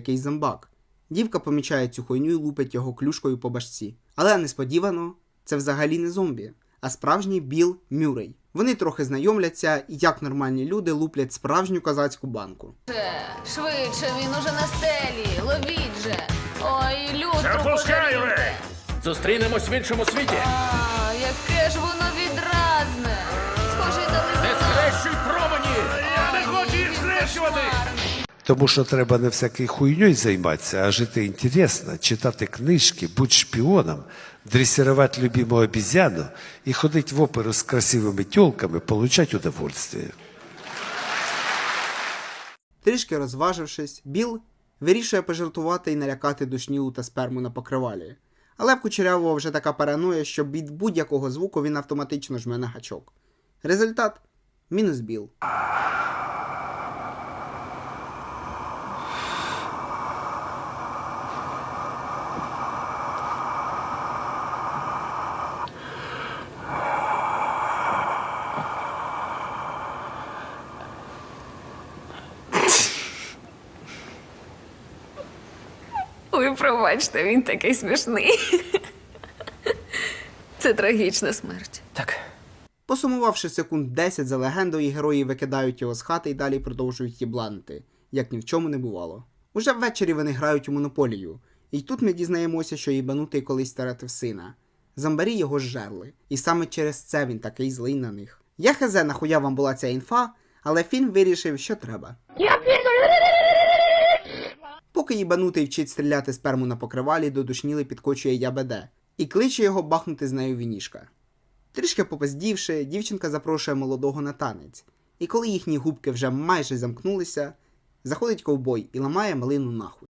якийсь зомбак. Дівка помічає цю хуйню і лупить його клюшкою по башці. Але несподівано, це взагалі не зомбі, а справжній Біл Мюррей. Вони трохи знайомляться, і як нормальні люди луплять справжню козацьку банку. Швидше, він уже на стелі. Ловіть же. Ой, Запускай, подаруйте. Зустрінемось в іншому світі. А, яке ж воно відразне. Схоже, дали Не схрещуй промені! Я не хочу їх знищувати! Тому що треба не всякою хуйньою займатися, а жити інтересно, читати книжки, бути шпіоном, дресирувати любимого обізяну і ходити в оперу з красивими тілками, получати удовольствие. Трішки розважившись, Біл вирішує пожартувати і налякати душнілу та сперму на покривалі. Але в кучерявого вже така параноя, що від будь-якого звуку він автоматично жме на гачок. Результат мінус Біл. Ой, пробачте, він такий смішний. Це трагічна смерть. Так. Посумувавши секунд 10 за легендою, герої викидають його з хати і далі продовжують їбланити, як ні в чому не бувало. Уже ввечері вони грають у монополію, і тут ми дізнаємося, що їбанутий колись втратив сина. Зомбарі його зжерли, і саме через це він такий злий на них. Я хз нахуя вам була ця інфа, але фільм вирішив, що треба. Поки їбанутий вчить стріляти сперму на покривалі, до душніли підкочує ябеде і кличе його бахнути з нею вінішка. Трішки попаздівши, дівчинка запрошує молодого на танець, і коли їхні губки вже майже замкнулися, заходить ковбой і ламає малину нахуй.